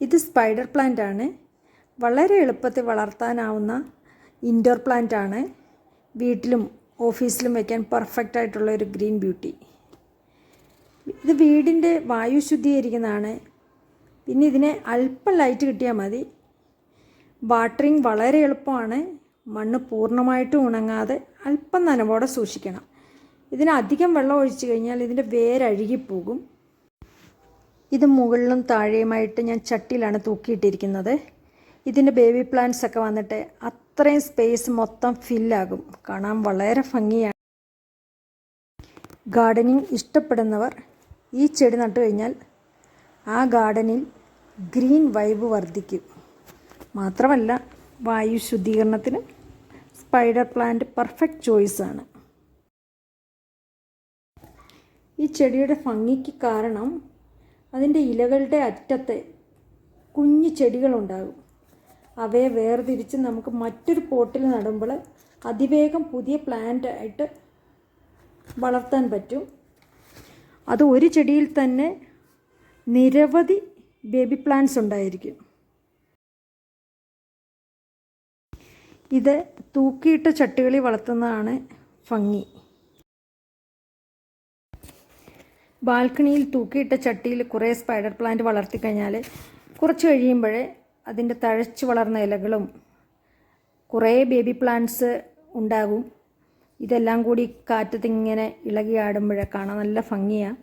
ഇത് spider plant ആണ്. വളരെ എളുപ്പത്തിൽ വളർത്താനാവുന്ന ഇൻഡോർ പ്ലാന്റ് ആണ്. വീട്ടിലും ഓഫീസിലും വയ്ക്കാൻ പെർഫെക്റ്റ് ആയിട്ടുള്ള ഒരു ഗ്രീൻ ബ്യൂട്ടി. ഇത് വീടിന്റെ വായു ശുദ്ധീകരിക്കുന്നതാണ്. പിന്നെ ഇതിന് അല്പം ലൈറ്റ് കിട്ടിയാൽ മതി. വാട്ടറിങ് വളരെ എളുപ്പമാണ്. മണ്ണ് പൂർണമായിട്ടും ഉണങ്ങാതെ അല്പം നനവോടെ സൂക്ഷിക്കണം. ഇതിന് അധികം വെള്ളം ഒഴിച്ചു കഴിഞ്ഞാൽ ഇതിന്റെ വേരഴുകിപ്പോകും ഇത് മുകളിലും താഴെയുമായിട്ട് ഞാൻ ചട്ടിയിലാണ് തൂക്കിയിട്ടിരിക്കുന്നത്. ഇതിന്റെ ബേബി പ്ലാന്റ്സ് ഒക്കെ വന്നിട്ട് അത്രയും സ്പേസ് മൊത്തം ഫില്ലാകും കാണാൻ വളരെ ഭംഗിയാണ്. ഗാർഡനിങ് ഇഷ്ടപ്പെടുന്നവർ ഈ ചെടി നട്ടു കഴിഞ്ഞാൽ ആ ഗാർഡനിൽ ഗ്രീൻ വൈബ് വർദ്ധിക്കും. മാത്രമല്ല വായു ശുദ്ധീകരണത്തിന് സ്പൈഡർ പ്ലാന്റ് പെർഫെക്റ്റ് ചോയ്സാണ് ഈ ചെടിയുടെ ഭംഗിക്ക് കാരണം അതിന്റെ ഇലകളുടെ അറ്റത്ത് കുഞ്ഞു ചെടികളുണ്ടാകും. അവയെ വേർതിരിച്ച് നമുക്ക് മറ്റൊരു പോട്ടിൽ നടുമ്പോൾ അതിവേഗം പുതിയ പ്ലാന്റ് ആയിട്ട് വളർത്താൻ പറ്റും. അത് ഒരു ചെടിയിൽ തന്നെ നിരവധി ബേബി പ്ലാന്റ്സ് ഉണ്ടായിരിക്കും. ഇത് തൂക്കിയിട്ട ചട്ടികളിൽ വളർത്തുന്നതാണ് ഭംഗി ബാൽക്കണിയിൽ തൂക്കിയിട്ട ചട്ടിയിൽ കുറേ സ്പൈഡർ പ്ലാന്റ് വളർത്തിക്കഴിഞ്ഞാൽ കുറച്ച് കഴിയുമ്പോഴേ അതിന്റെ തഴച്ചു വളർന്ന ഇലകളും കുറേ ബേബി പ്ലാന്റ്സ് ഉണ്ടാകും. ഇതെല്ലാം കൂടി കാറ്റത്തിങ്ങനെ ഇളകിയാടുമ്പോഴേ കാണാൻ നല്ല ഭംഗിയാണ്